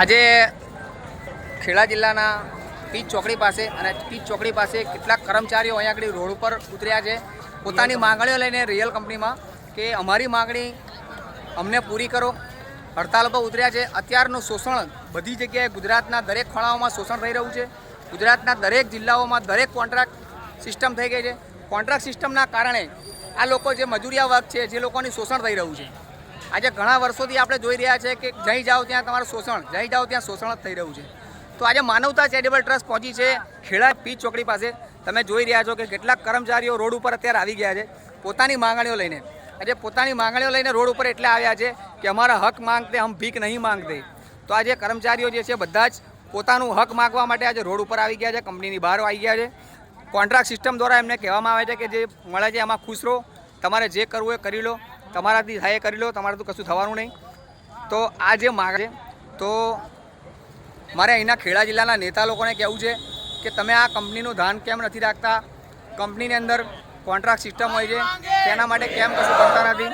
આજે ખેડા જિલ્લાના પીચ ચોકડી પાસે અને પીચ ચોકડી પાસે કેટલાક કર્મચારીઓ અહીંયા આગળ રોડ ઉપર ઉતર્યા છે. પોતાની માંગણીઓ લઈને રિયલ કંપનીમાં કે અમારી માંગણી અમને પૂરી કરો. હડતાલ પર ઉતર્યા છે. અત્યારનું શોષણ બધી જગ્યાએ ગુજરાતના દરેક ખોણાઓમાં શોષણ થઈ રહ્યું છે. ગુજરાતના દરેક જિલ્લાઓમાં દરેક કોન્ટ્રાક્ટ સિસ્ટમ થઈ ગઈ છે. કોન્ટ્રાક્ટ સિસ્ટમના કારણે આ લોકો જે મજૂરિયા વર્ગ છે, જે લોકોની શોષણ થઈ રહ્યું છે. આજે ઘણા વર્ષોથી આપણે જોઈ રહ્યા છે કે જઈ જાઓ ત્યાં તમારું શોષણ જઈ જાઓ ત્યાં શોષણ જ થઈ રહ્યું છે. તો આજે માનવતા ચેરિટેબલ ટ્રસ્ટ પહોંચી છે ખેડા પીચ ચોકડી પાસે. તમે જોઈ રહ્યા છો કે કેટલાક કર્મચારીઓ રોડ ઉપર અત્યારે આવી ગયા છે પોતાની માંગણીઓ લઈને. આજે પોતાની માંગણીઓ લઈને રોડ ઉપર એટલે આવ્યા છે કે અમારા હક માંગતે હમ ભીખ નહીં માંગતે. તો આજે કર્મચારીઓ જે છે બધા જ પોતાનું હક માગવા માટે આજે રોડ ઉપર આવી ગયા છે, કંપનીની બહાર આવી ગયા છે. કોન્ટ્રાક્ટ સિસ્ટમ દ્વારા એમને કહેવામાં આવે છે કે જે મળે છે એમાં ખુશ રહો. તમારે જે કરવું એ કરી લો. તમારાથી થાય કરી લો, તમારાથી કશું થવાનું નહીં. તો આ જે માગ છે, તો મારે અહીંના ખેડા જિલ્લાના નેતા લોકોને કહેવું છે કે તમે આ કંપનીનું ધ્યાન કેમ નથી રાખતા? કંપનીની અંદર કોન્ટ્રાક્ટ સિસ્ટમ હોય છે, તેના માટે કેમ કશું કરતા નથી?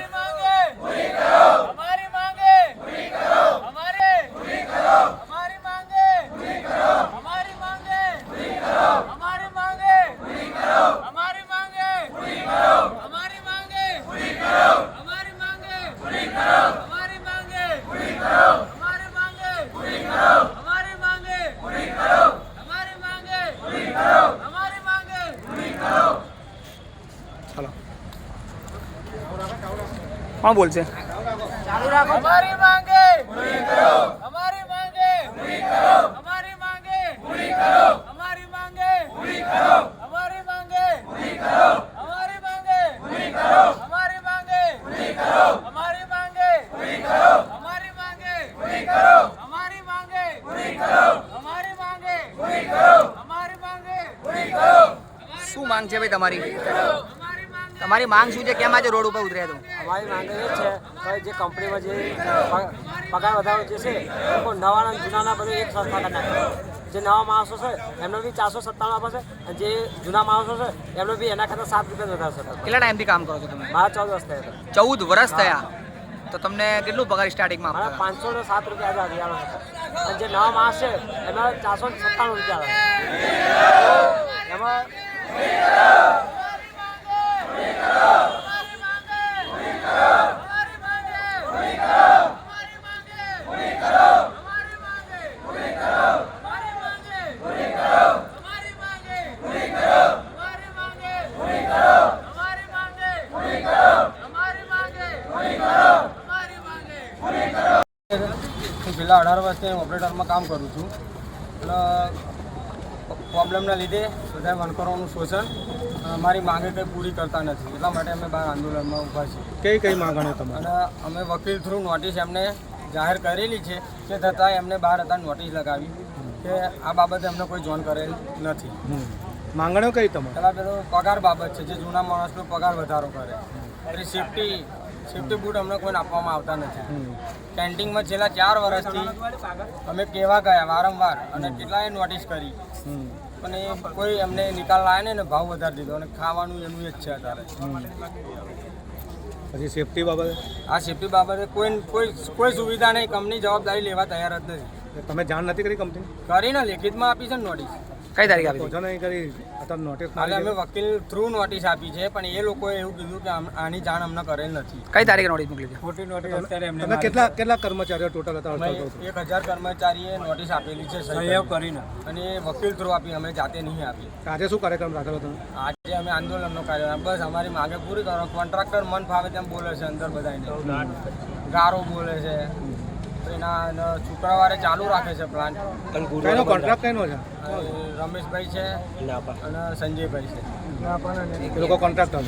હલો કોણ બોલશે ચાલુ અમારી માંગે અમારી માંગે અમારી માંગે અમારી માંગે અમારી માંગે અમારી માંગે અમારી માંગે અમારી માંગે અમારી માંગે પૂરી અમારી માંગે અમારી માંગે પૂરી માંગે શું માંગ છે ભાઈ તમારી તમારી માંગ શું છે? કેમ આજે રોડ ઉપર ઉતર્યા તો અમારી માંગ એ છે કે જે કંપનીમાં જે પગાર વધારો જે છે એ લોકો નવા જૂનાના બધું એક સરખા કરી નાખે. જે નવા માણસો છે એમને બી ચારસો સત્તાણું આપે છે અને જે જૂના માણસો છે એમને બી એના કરતાં સાત રૂપિયા વધારશે કેટલા ટાઈમથી કામ કરો છો તમે? મારા ચૌદ વર્ષ થયા ચૌદ વર્ષ થયા. તો તમને કેટલું પગાર સ્ટાર્ટિંગમાં આપતા પાંચસો ને સાત રૂપિયા હતા. અને જે નવા માણસ છે એમાં ચારસો સત્તાણું રૂપિયા એમાં છેલ્લા અઢાર વર્ષથી ઓપરેટરમાં કામ કરું છું. એટલે પ્રોબ્લેમના લીધે બધા વણકરોનું શોષણ અ, મારી માંગે કંઈ પૂરી કરતા નથી. એટલા માટે અમે બહાર આંદોલનમાં ઊભા છીએ. કઈ કઈ માંગણીઓ તમે? અને અમે વકીલ થ્રુ નોટિસ એમને જાહેર કરેલી છે તે છતાં એમને બહાર હતા નોટિસ લગાવી કે આ બાબતે અમને કોઈ જોન કરેલ નથી. માંગણીઓ કઈ તમે? પહેલાં પેલો પગાર બાબત છે જે જૂના માણસનો પગાર વધારો કરે. એટલે સેફટી સેફટી બૂટ અમને કોઈને આપવામાં આવતા નથી. કેન્ટીનમાં છેલ્લા ચાર વર્ષથી અમે કહેવા ગયા વારંવાર અને કેટલાય નોટિસ કરી. એ કોઈ એમને નિકાલ લાવે ને એને ભાવ વધારી દીધો અને ખાવાનું એનું જ છે અત્યારે. પછી સેફટી બાબતે? આ સેફટી બાબતે કોઈ કોઈ કોઈ સુવિધા નહીં કંપની જવાબદારી લેવા તૈયાર જ નથી. તમે જાણ નથી કરી કંપની? કરીને લેખિતમાં આપી છે ને નોટિસ કઈ તારીખ આપી નહીં કરી અત્યારે નોટિસ હાલે અમે વકીલ થ્રુ નોટિસ આપી છે પણ એ લોકોએ એવું કીધું કે આની જાણ અમને કરેલ નથી. કઈ તારીખે નોટિસ મોકલી છે? ખોટી નોટિસ અત્યારે તમે કેટલા કેટલા કર્મચારીઓ ટોટલ હતા? એક હજાર કર્મચારીએ નોટિસ આપેલી છે સહયોગ કરીને. અને એ વકીલ થ્રુ આપી અમે જાતે નહીં આપી આજે શું કાર્યક્રમ રાખેલો તમે આજે અમે આંદોલનનો કાર્ય બસ અમારી માગે પૂરી કરો. કોન્ટ્રાક્ટર મન ફાવે તેમ બોલે છે અંદર બધાને ગારો બોલે છે. એના શુક્રવારે ચાલુ રાખે છે પ્લાન્ટ કઈનો કોન્ટ્રાક્ટ કઈનો છે? રમેશભાઈ છે અને સંજયભાઈ છે. એ લોકો કોન્ટ્રાક્ટર